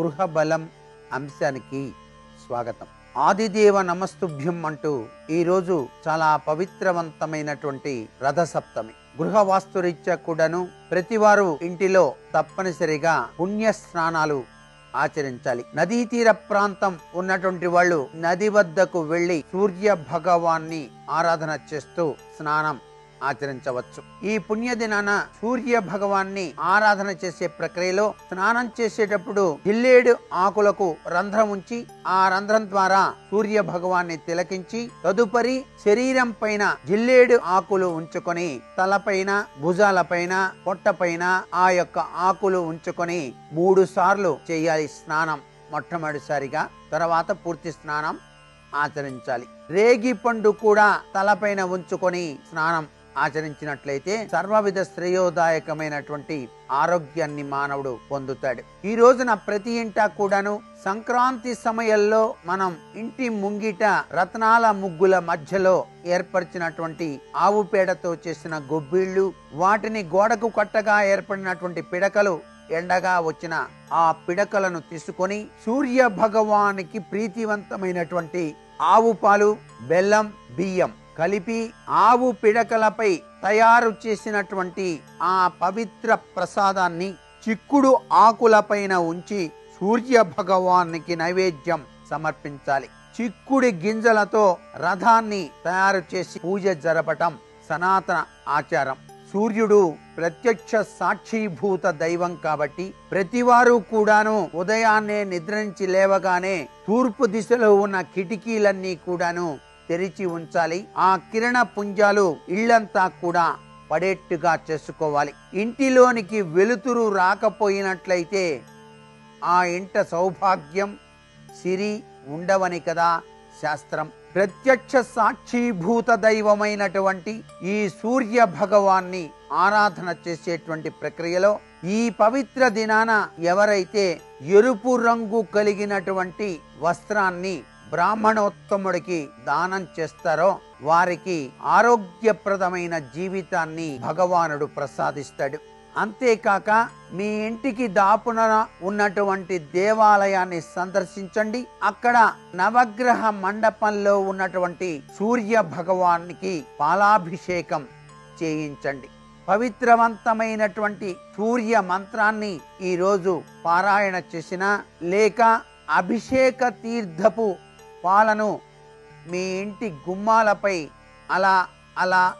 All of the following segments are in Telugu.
గృహ బలం అంశానికి స్వాగతం. ఆదిదేవ నమస్తుభ్యం అంటూ ఈరోజు చాలా పవిత్రవంతమైనటువంటి రథసప్తమి. గృహ వాస్తురీత్యా కూడాను ప్రతివారు ఇంటిలో తప్పనిసరిగా పుణ్య స్నానాలు ఆచరించాలి. నదీ తీర ప్రాంతం ఉన్నటువంటి వాళ్ళు నది వద్దకు వెళ్ళి సూర్య భగవాన్ని ఆరాధన చేస్తూ స్నానం ఆచరించవచ్చు. ఈ పుణ్యదినాన సూర్య భగవాన్ని ఆరాధన చేసే ప్రక్రియలో స్నానం చేసేటప్పుడు జిల్లేడు ఆకులకు రంధ్రం ఉంచి ఆ రంధ్రం ద్వారా సూర్య భగవాన్ని తిలకించి తదుపరి శరీరం పైన జిల్లేడు ఆకులు ఉంచుకొని తలపైన భుజాలపైన పొట్టపైన ఆ యొక్క ఆకులు ఉంచుకొని మూడు సార్లు చేయాలి స్నానం. మొట్టమొదటిసారిగా తర్వాత పూర్తి స్నానం ఆచరించాలి. రేగి పండు కూడా తలపైన ఉంచుకొని స్నానం ఆచరించినట్లయితే సర్వవిధ శ్రేయోదాయకమైనటువంటి ఆరోగ్యాన్ని మానవుడు పొందుతాడు. ఈ రోజున ప్రతి ఇంట కూడాను సంక్రాంతి సమయంలో మనం ఇంటి ముంగిట రత్నాల ముగ్గుల మధ్యలో ఏర్పరిచినటువంటి ఆవు పేడతో చేసిన గొబ్బిళ్ళు వాటిని గోడకు కట్టగా ఏర్పడినటువంటి పిడకలు ఎండగా వచ్చిన ఆ పిడకలను తీసుకొని సూర్య భగవానికి ప్రీతివంతమైనటువంటి ఆవు పాలు బెల్లం బియ్యం కలిపి ఆవు పిడకలపై తయారు చేసినటువంటి ఆ పవిత్ర ప్రసాదాన్ని చిక్కుడు ఆకులపైన ఉంచి సూర్య భగవానికి నైవేద్యం సమర్పించాలి. చిక్కుడి గింజలతో రథాన్ని తయారు చేసి పూజ జరపటం సనాతన ఆచారం. సూర్యుడు ప్రత్యక్ష సాక్షిభూత దైవం కాబట్టి ప్రతివారు కూడాను ఉదయాన్నే నిద్రించి లేవగానే తూర్పు దిశలో ఉన్న కిటికీలన్నీ కూడాను తెరిచి ఉంచాలి. ఆ కిరణ పుంజాలు ఇళ్ళంతా కూడా పడేట్టుగా చేసుకోవాలి. ఇంటిలోనికి వెలుతురు రాకపోయినట్లయితే ఆ ఇంట సౌభాగ్యం సిరి ఉండవని కదా శాస్త్రం. ప్రత్యక్ష సాక్షీభూత దైవమైనటువంటి ఈ సూర్య భగవాన్ని ఆరాధన చేసేటువంటి ప్రక్రియలో ఈ పవిత్ర దినాన ఎవరైతే ఎరుపు రంగు కలిగినటువంటి వస్త్రాన్ని బ్రాహ్మణోత్తముడికి దానం చేస్తారో వారికి ఆరోగ్యప్రదమైన జీవితాన్ని భగవానుడు ప్రసాదిస్తాడు. అంతేకాక మీ ఇంటికి దాపున ఉన్నటువంటి దేవాలయాన్ని సందర్శించండి. అక్కడ నవగ్రహ మండపంలో ఉన్నటువంటి సూర్య భగవానికి పాలాభిషేకం చేయించండి. పవిత్రవంతమైనటువంటి సూర్య మంత్రాన్ని ఈరోజు పారాయణ చేసిన లేక అభిషేక తీర్థపు పాలను మీ ఇంటి గుమ్మాలపై అలా అలా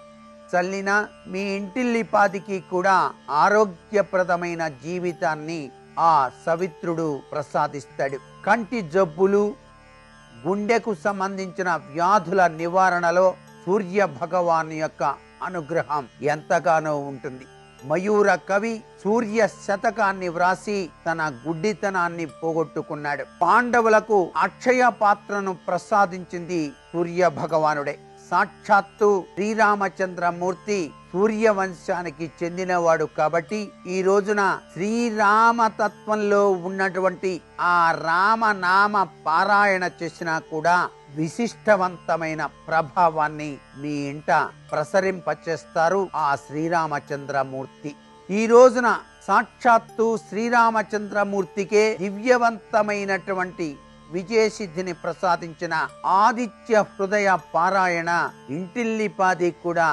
చల్లిన మీ ఇంటిల్లిపాదికి కూడా ఆరోగ్యప్రదమైన జీవితాన్ని ఆ సవిత్రుడు ప్రసాదిస్తాడు. కంటి జబ్బులు గుండెకు సంబంధించిన వ్యాధుల నివారణలో సూర్య భగవాన్ యొక్క అనుగ్రహం ఎంతగానో ఉంటుంది. మయూర కవి సూర్య శతకాన్ని వ్రాసి తన గుడ్డితనాన్ని పోగొట్టుకున్నాడు. పాండవులకు అక్షయ పాత్రను ప్రసాదించింది సూర్య భగవానుడే. సాక్షాత్తు శ్రీరామచంద్రమూర్తి సూర్యవంశానికి చెందినవాడు కాబట్టి ఈ రోజున శ్రీరామ తత్వంలో ఉన్నటువంటి ఆ రామనామ పారాయణ చేసినా కూడా విశిష్టవంతమైన ప్రభావాన్ని మీ ఇంట ప్రసరింపచేస్తారు ఆ శ్రీరామచంద్రమూర్తి. ఈ రోజున సాక్షాత్తు శ్రీరామచంద్రమూర్తికే దివ్యవంతమైనటువంటి విజయసిద్ధిని ప్రసాదించిన ఆదిత్య హృదయ పారాయణ ఇంటిల్లిపాది కూడా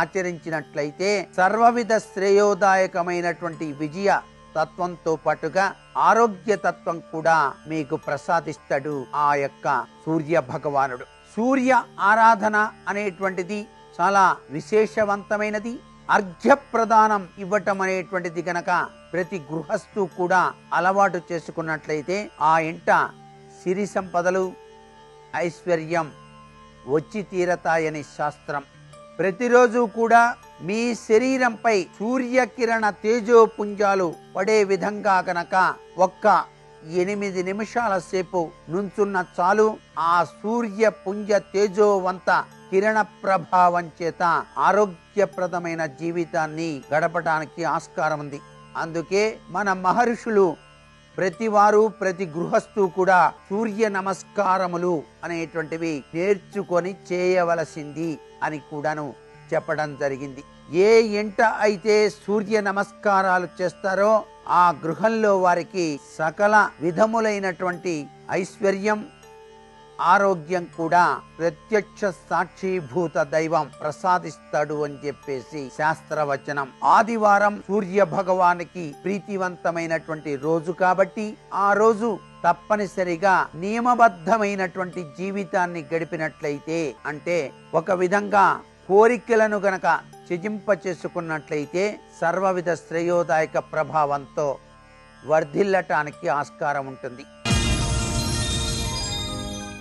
ఆచరించినట్లయితే సర్వవిధ శ్రేయోదాయకమైనటువంటి విజయ తత్వంతో పాటుగా ఆరోగ్య తత్వం కూడా మీకు ప్రసాదిస్తాడు ఆ యొక్క సూర్య భగవానుడు. సూర్య ఆరాధన అనేటువంటిది చాలా విశేషవంతమైనది. అర్ఘ్య ప్రదానం ఇవ్వటం అనేటువంటిది గనక ప్రతి గృహస్థు కూడా అలవాటు చేసుకున్నట్లయితే ఆ ఇంట సిరి సంపదలు ఐశ్వర్యం వచ్చి తీరతాయని శాస్త్రం. ప్రతిరోజు కూడా మీ శరీరంపై సూర్యకిరణ తేజోపుంజాలు పడే విధంగా గనక ఒక్క ఎనిమిది నిమిషాల సేపు నుంచున్న చాలు ఆ సూర్య పుంజ తేజోవంత కిరణ ప్రభావం చేత ఆరోగ్యప్రదమైన జీవితాన్ని గడపడానికి ఆస్కారం ఉంది. అందుకే మన మహర్షులు ప్రతివారు ప్రతి గృహస్థు కూడా సూర్య నమస్కారములు అనేటువంటివి నేర్చుకొని చేయవలసింది అని కూడాను చెప్పడం జరిగింది. ఏ ఇంట అయితే సూర్య నమస్కారాలు చేస్తారో ఆ గృహంలో వారికి సకల విధములైనటువంటి ఐశ్వర్యం ఆరోగ్యం కూడా ప్రత్యక్ష సాక్షిభూత దైవం ప్రసాదిస్తాడు అని చెప్పేసి శాస్త్రవచనం. ఆదివారం సూర్య భగవానికి ప్రీతివంతమైనటువంటి రోజు కాబట్టి ఆ రోజు తప్పనిసరిగా నియమబద్ధమైనటువంటి జీవితాన్ని గడిపినట్లయితే అంటే ఒక విధంగా కోరికలను గనక త్యజింప చేసుకున్నట్లయితే సర్వవిధ శ్రేయోదాయక ప్రభావంతో వర్ధిల్లటానికి ఆస్కారం ఉంటుంది.